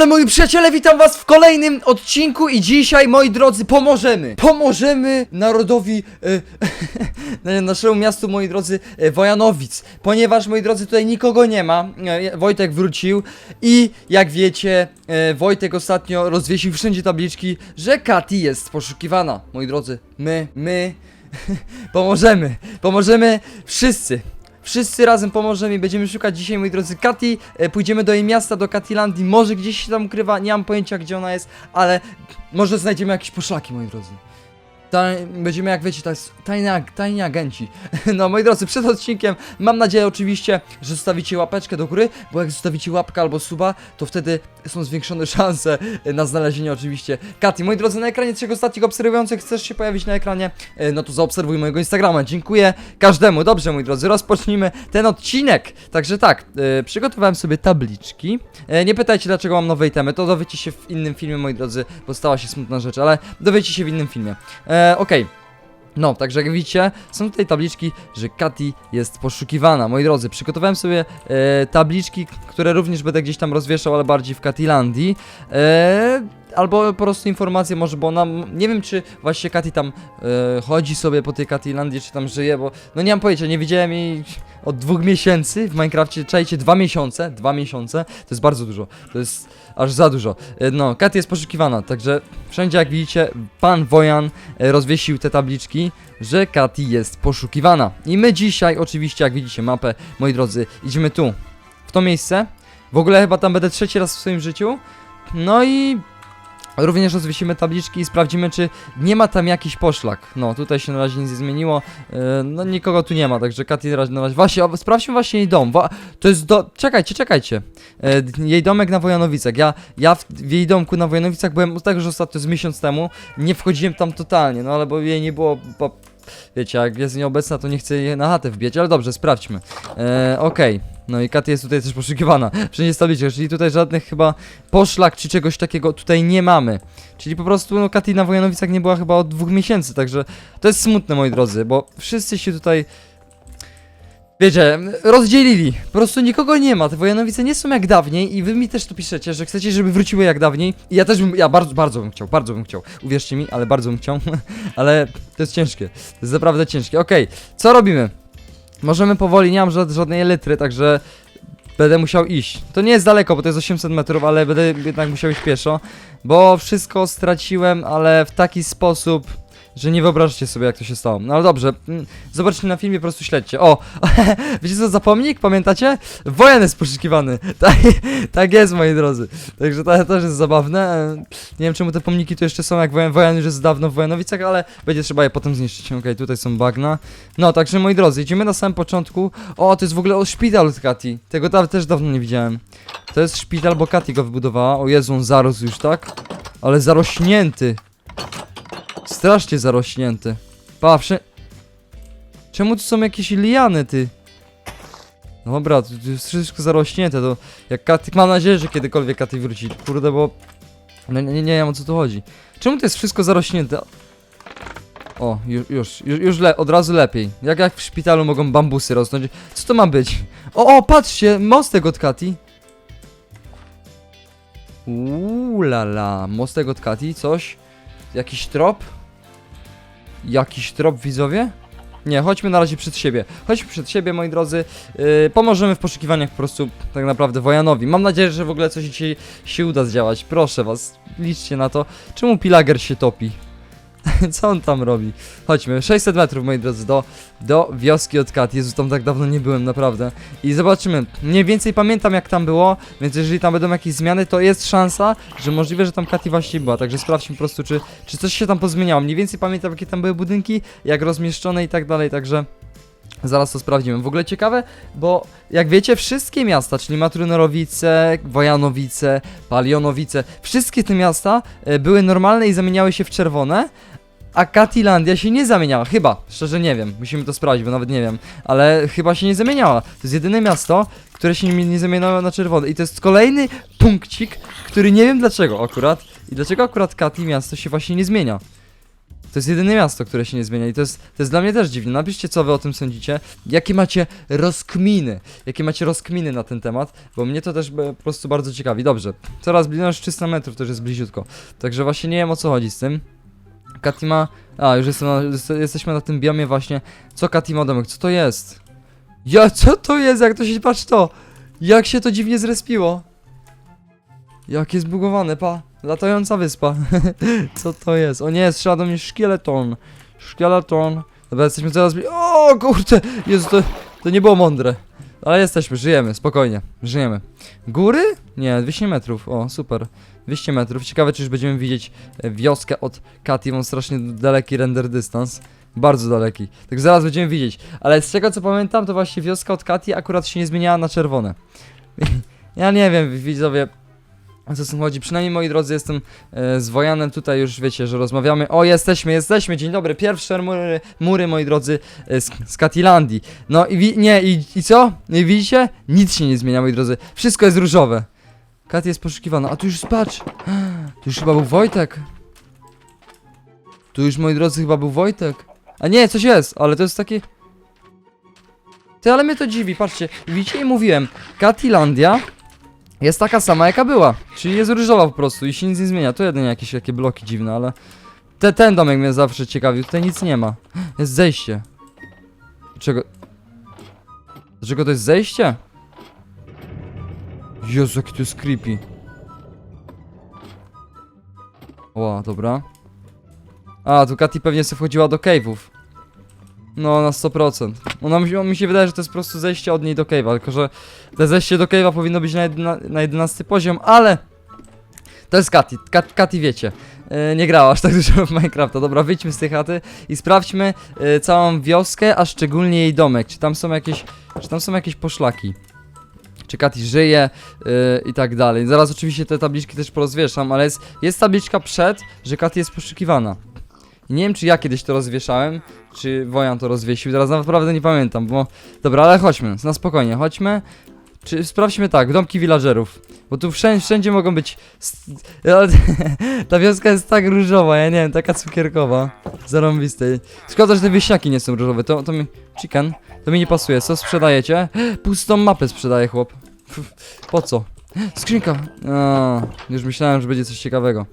Ale moi przyjaciele, witam was w kolejnym odcinku i dzisiaj, moi drodzy, pomożemy. Pomożemy narodowi, e, naszemu miastu, moi drodzy, e, Wojanowic. Ponieważ, moi drodzy, tutaj nikogo nie ma. E, Wojtek wrócił i jak wiecie, e, Wojtek ostatnio rozwiesił wszędzie tabliczki, że Kati jest poszukiwana. Moi drodzy, my, my pomożemy. Pomożemy wszyscy. Wszyscy razem pomożemy i będziemy szukać dzisiaj, moi drodzy, Kati. E, Pójdziemy do jej miasta, do Katilandii. Może gdzieś się tam ukrywa, nie mam pojęcia gdzie ona jest, ale może znajdziemy jakieś poszlaki, moi drodzy. Ta, będziemy, jak wiecie, tak, tajni, ag- tajni agenci. No, moi drodzy, przed odcinkiem mam nadzieję oczywiście, że zostawicie łapeczkę do góry, bo jak zostawicie łapkę albo suba, to wtedy są zwiększone szanse na znalezienie oczywiście Kati. Moi drodzy, na ekranie trzech ostatnich obserwujących chcesz się pojawić na ekranie, e, no to zaobserwuj mojego Instagrama. Dziękuję każdemu. Dobrze, moi drodzy, rozpocznijmy ten odcinek. Także tak, e, przygotowałem sobie tabliczki. E, nie pytajcie, dlaczego mam nowe itemy, to dowiecie się w innym filmie, moi drodzy, bo stała się smutna rzecz, ale dowiecie się w innym filmie. E, Okej. No, także jak widzicie, są tutaj tabliczki, że Kati jest poszukiwana. Moi drodzy, przygotowałem sobie e, tabliczki, które również będę gdzieś tam rozwieszał, ale bardziej w Katilandii. E, albo po prostu informacje może, bo ona, nie wiem czy właśnie Kati tam e, chodzi sobie po tej Katilandii, czy tam żyje, bo no nie mam pojęcia, nie widziałem jej od dwóch miesięcy w Minecrafcie, czajcie, dwa miesiące, dwa miesiące, to jest bardzo dużo, to jest aż za dużo. E, no, Kati jest poszukiwana, także wszędzie jak widzicie, pan Wojan e, rozwiesił te tabliczki, że Kati jest poszukiwana. I my dzisiaj, oczywiście, jak widzicie mapę, moi drodzy, idziemy tu, w to miejsce. W ogóle chyba tam będę trzeci raz w swoim życiu. No i również rozwiesimy tabliczki i sprawdzimy, czy nie ma tam jakiś poszlak. No, tutaj się na razie nic nie zmieniło. Yy, no, nikogo tu nie ma, także Kati na razie. Właśnie, sprawdźmy właśnie jej dom. To jest do. Czekajcie, czekajcie. Yy, jej domek na Wojanowicach. Ja, ja w, jej domku na Wojanowicach byłem także ostatnio z miesiąc temu. Nie wchodziłem tam totalnie, no ale bo jej nie było. Wiecie, jak jest nieobecna, to nie chcę jej na chatę wbijać, ale dobrze, sprawdźmy. Yy, Okej. No i Katy jest tutaj też poszukiwana. Wszędzie tabliczka, czyli tutaj żadnych chyba poszlak czy czegoś takiego tutaj nie mamy. Czyli po prostu no Katy na Wojanowicach nie była chyba od dwóch miesięcy, także to jest smutne moi drodzy, bo wszyscy się tutaj Wiecie, rozdzielili. Po prostu nikogo nie ma. Te Wojanowice nie są jak dawniej i wy mi też tu piszecie, że chcecie, żeby wróciły jak dawniej. I ja też bym, ja bardzo, bardzo bym chciał, bardzo bym chciał. Uwierzcie mi, ale bardzo bym chciał. ale to jest ciężkie. To jest naprawdę ciężkie. Okej, co robimy? Możemy powoli, nie mam żad- żadnej elitry, także będę musiał iść. To nie jest daleko, bo to jest 800 metrów, ale będę jednak musiał iść pieszo, bo wszystko straciłem, ale w taki sposób, że nie wyobrażacie sobie jak to się stało. No ale dobrze, mm, zobaczcie na filmie, po prostu śledźcie. O, wiecie co za pomnik, pamiętacie? Wojan jest poszukiwany. Tak, tak jest, moi drodzy. Także to też jest zabawne. E, Nie wiem czemu te pomniki tu jeszcze są, jak Wojan, Wojan już jest dawno w Wojanowicach, ale będzie trzeba je potem zniszczyć. Okej, tutaj są bagna. No, także moi drodzy, idziemy na samym początku. O, to jest w ogóle o szpital od Kati. Tego też dawno nie widziałem. To jest szpital, bo Kati go wybudowała. O Jezu, on zarósł już, tak? Ale zarośnięty. Strasznie zarośnięty. Pa, wszy... Czemu tu są jakieś liany, ty? Dobra, tu, tu jest wszystko zarośnięte, to jak Katy... Mam nadzieję, że kiedykolwiek Katy wróci. Kurde, bo... No nie, nie, nie wiem o co tu chodzi. Czemu to jest wszystko zarośnięte? O, już, już, już, już le, od razu lepiej. Jak, jak w szpitalu mogą bambusy rosnąć? Co to ma być? O, o, patrzcie, mostek od Kati. Uuu, la, la, mostek od Kati, coś? Jakiś trop? Jakiś trop, widzowie? Nie, chodźmy na razie przed siebie. Chodźmy przed siebie, moi drodzy. Yy, pomożemy w poszukiwaniach po prostu tak naprawdę Wojanowi. Mam nadzieję, że w ogóle coś dzisiaj się uda zdziałać. Proszę was, liczcie na to. Czemu Pilager się topi? Co on tam robi? Chodźmy, 600 metrów, moi drodzy, do, do wioski od Kat. Jezu, tam tak dawno nie byłem, naprawdę. I zobaczymy. Mniej więcej pamiętam, jak tam było, więc jeżeli tam będą jakieś zmiany, to jest szansa, że możliwe, że tam Kati właśnie była. Także sprawdźmy po prostu, czy, czy coś się tam pozmieniało. Mniej więcej pamiętam, jakie tam były budynki, jak rozmieszczone i tak dalej, także... Zaraz to sprawdzimy. W ogóle ciekawe, bo jak wiecie, wszystkie miasta, czyli Matrunorowice, Wojanowice, Palionowice, wszystkie te miasta e, były normalne i zamieniały się w czerwone, a Katilandia się nie zamieniała. Chyba, szczerze nie wiem. Musimy to sprawdzić, bo nawet nie wiem. Ale chyba się nie zamieniała. To jest jedyne miasto, które się nie, nie zamieniało na czerwone. I to jest kolejny punkcik, który nie wiem dlaczego akurat. I dlaczego akurat Kati miasto się właśnie nie zmienia. To jest jedyne miasto, które się nie zmienia i to jest, to jest dla mnie też dziwne. Napiszcie, co wy o tym sądzicie. Jakie macie rozkminy? Jakie macie rozkminy na ten temat? Bo mnie to też e, po prostu bardzo ciekawi. Dobrze, coraz bliżej, no już 300 metrów to już jest bliziutko. Także właśnie nie wiem o co chodzi z tym. Katy ma... A, już jestem na, jest- jesteśmy na tym biomie właśnie. Co Katy ma domek? Co to jest? Ja, co to jest? Jak to się... Patrz to! Jak się to dziwnie zrespiło. Jakie zbugowane, pa. Latająca wyspa. Co to jest? O nie, strzela do mnie szkieleton. Szkieleton. Dobra, jesteśmy coraz bliżej. O kurde! Jezu, to, to nie było mądre. Ale jesteśmy, żyjemy, spokojnie. Żyjemy. Góry? Nie, 200 metrów. O, super. 200 metrów. Ciekawe, czy już będziemy widzieć e, wioskę od Katy. Mam strasznie daleki render dystans. Bardzo daleki. Tak zaraz będziemy widzieć. Ale z tego co pamiętam, to właśnie wioska od Katy akurat się nie zmieniała na czerwone. ja nie wiem, widzowie. O co z tym chodzi? Przynajmniej moi drodzy, jestem e, z Wojanem tutaj już wiecie, że rozmawiamy. O, jesteśmy, jesteśmy, dzień dobry. Pierwsze mury, mury moi drodzy, e, z, z Katilandii. No i nie, i, i co? I widzicie? Nic się nie zmienia, moi drodzy. Wszystko jest różowe. Kat jest poszukiwana. A tu już patrz. Tu już chyba był Wojtek. Tu już, moi drodzy, chyba był Wojtek. A nie, coś jest, ale to jest taki... Ty, ale mnie to dziwi, patrzcie. Widzicie, mówiłem. Katilandia jest taka sama jaka była. Czyli jest różowa po prostu i się nic nie zmienia. To jedynie jakieś takie bloki dziwne, ale... Te, ten domek mnie zawsze ciekawił. Tutaj nic nie ma. Jest zejście. Czego... Dlaczego to jest zejście? Jezu, jaki to jest creepy. Ła, dobra. A, tu Katy pewnie sobie wchodziła do cave'ów. No, na 100%. Ona mi, się wydaje, że to jest po prostu zejście od niej do cave'a, tylko że to zejście do cave'a powinno być na, jedna, na 11 poziom, ale... To jest Katy, Kat, Katy wiecie. Yy, nie grała aż tak dużo w Minecrafta. Dobra, wyjdźmy z tej chaty i sprawdźmy yy, całą wioskę, a szczególnie jej domek. Czy tam są jakieś, czy tam są jakieś poszlaki? Czy Katy żyje yy, i tak dalej. Zaraz oczywiście te tabliczki też porozwieszam, ale jest, jest tabliczka przed, że Katy jest poszukiwana. I nie wiem, czy ja kiedyś to rozwieszałem, czy Wojan to rozwiesił, teraz naprawdę nie pamiętam, bo... Dobra, ale chodźmy, na spokojnie, chodźmy. Czy sprawdźmy tak, domki villagerów. Bo tu wszędzie, wszędzie mogą być. Ta wioska jest tak różowa, ja nie wiem, taka cukierkowa. Zarąbistej. Szkoda, że te wieśniaki nie są różowe. To, to mi. Chicken. To mi nie pasuje. Co sprzedajecie? Pustą mapę sprzedaje chłop. Po co? Skrzynka. A, już myślałem, że będzie coś ciekawego.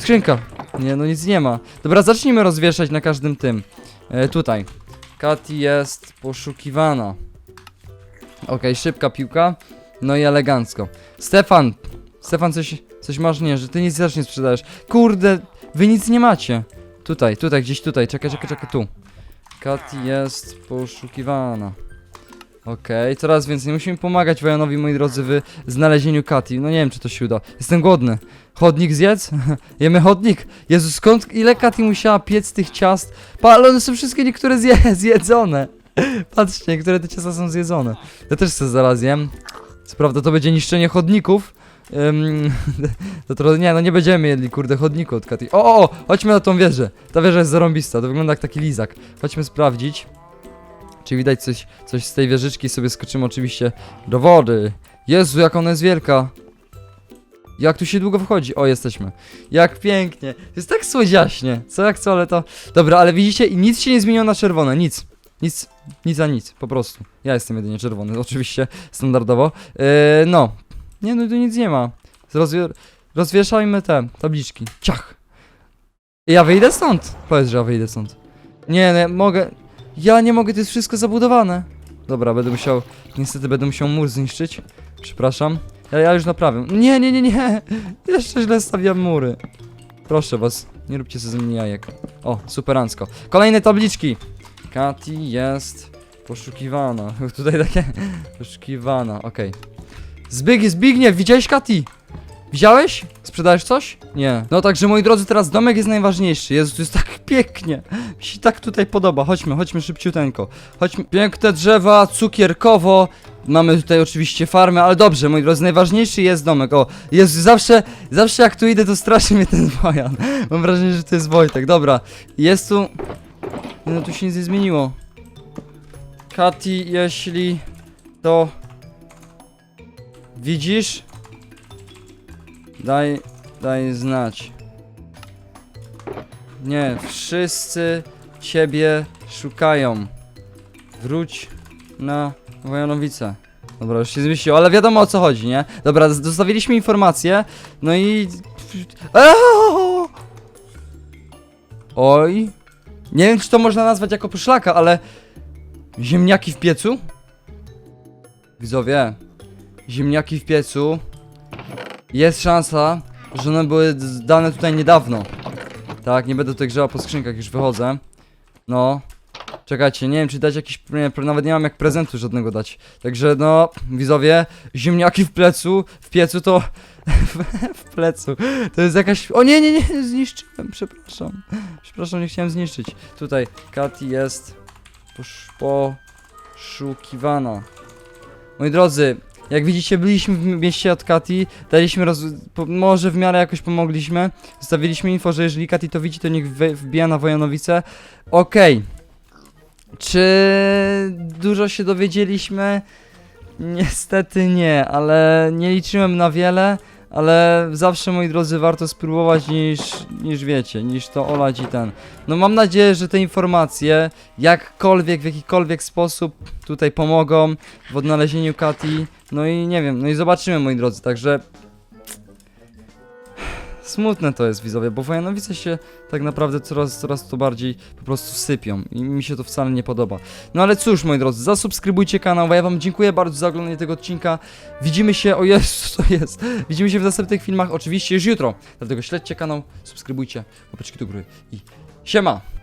Skrzynka. Nie, no nic nie ma. Dobra, zacznijmy rozwieszać na każdym tym. E, tutaj. Katy jest poszukiwana. Okej, szybka piłka. No i elegancko. Stefan! Stefan, coś, coś masz? Nie, że ty nic też nie sprzedajesz. Kurde, wy nic nie macie. Tutaj, tutaj, gdzieś tutaj. Czekaj, czekaj, czekaj, tu. Katy jest poszukiwana. Okej, coraz więcej. Musimy pomagać Wojanowi, moi drodzy, w znalezieniu Katy. No nie wiem, czy to się uda. Jestem głodny. Chodnik zjedz? Jemy chodnik? Jezu, skąd, ile Katy musiała piec tych ciast? Pa, ale one są wszystkie niektóre zje, zjedzone. Patrzcie, niektóre te ciasta są zjedzone. Ja też sobie zaraz jem. Co prawda to będzie niszczenie chodników. Ym, to trochę, nie, no nie będziemy jedli, kurde, chodniku od Katy. O, o, o, chodźmy na tą wieżę. Ta wieża jest zarąbista, to wygląda jak taki lizak. Chodźmy sprawdzić. Czy widać coś, coś z tej wieżyczki, sobie skoczymy oczywiście do wody. Jezu, jak ona jest wielka. Jak tu się długo wchodzi? O, jesteśmy. Jak pięknie. Jest tak słodziaśnie. Co jak co, ale to... Dobra, ale widzicie, nic się nie zmieniło na czerwone, nic. Nic, nic za nic, po prostu. Ja jestem jedynie czerwony, oczywiście, standardowo. Yy, no. Nie, no tu nic nie ma. Rozwie rozwieszajmy te tabliczki. Ciach. Ja wyjdę stąd. Powiedz, że ja wyjdę stąd. Nie, nie, mogę... Ja nie mogę, to jest wszystko zabudowane. Dobra, będę musiał... Niestety będę musiał mur zniszczyć. Przepraszam. Ja, ja już naprawię. Nie, nie, nie, nie. Jeszcze źle stawiam mury. Proszę was, nie róbcie sobie ze mnie jajek. O, superancko. Kolejne tabliczki. Katy jest poszukiwana. Tutaj takie poszukiwana, okej. Zbyg, Zbigniew, widziałeś Katy? Widziałeś? Sprzedajesz coś? Nie. No także moi drodzy, teraz domek jest najważniejszy. Jezu, to jest tak pięknie. Mi się tak tutaj podoba. Chodźmy, chodźmy szybciuteńko. Chodźmy. Piękne drzewa, cukierkowo. Mamy tutaj oczywiście farmę, ale dobrze, moi drodzy, najważniejszy jest domek. O, Jezu, zawsze, zawsze jak tu idę, to straszy mnie ten wojan. Mam wrażenie, że to jest Wojtek. Dobra, jest tu... No tu się nic nie zmieniło. Katy, jeśli to widzisz, daj, daj znać. Nie, wszyscy ciebie szukają. Wróć na Wojanowice. Dobra, już się zmieściło, ale wiadomo o co chodzi, nie? Dobra, zostawiliśmy informację, no i... Eee! Oj. Nie wiem, czy to można nazwać jako poszlaka, ale... Ziemniaki w piecu? Widzowie, ziemniaki w piecu. Jest szansa, że one były dane tutaj niedawno. Tak, nie będę tutaj grzał po skrzynkach, już wychodzę. No. Czekajcie, nie wiem czy dać jakiś, nie, nawet nie mam jak prezentu żadnego dać. Także no, widzowie, ziemniaki w plecu, w piecu to... w plecu, to jest jakaś... O nie, nie, nie, zniszczyłem, przepraszam. Przepraszam, nie chciałem zniszczyć. Tutaj, Kati jest posz, poszukiwana. Moi drodzy, jak widzicie, byliśmy w mieście od Kati, daliśmy roz... Po, może w miarę jakoś pomogliśmy. Zostawiliśmy info, że jeżeli Kati to widzi, to niech wbija na Wojanowice. Okej. Czy dużo się dowiedzieliśmy? Niestety nie, ale nie liczyłem na wiele, ale zawsze, moi drodzy, warto spróbować niż, niż wiecie, niż to olać i ten. No mam nadzieję, że te informacje jakkolwiek, w jakikolwiek sposób tutaj pomogą w odnalezieniu Kati. No i nie wiem, no i zobaczymy, moi drodzy, także... Smutne to jest, widzowie, bo Wojanowice się tak naprawdę coraz, coraz to bardziej po prostu sypią i mi się to wcale nie podoba. No ale cóż, moi drodzy, zasubskrybujcie kanał, a ja wam dziękuję bardzo za oglądanie tego odcinka. Widzimy się, o Jezu, co jest? Widzimy się w następnych filmach, oczywiście już jutro, dlatego śledźcie kanał, subskrybujcie, łapeczki do góry i siema!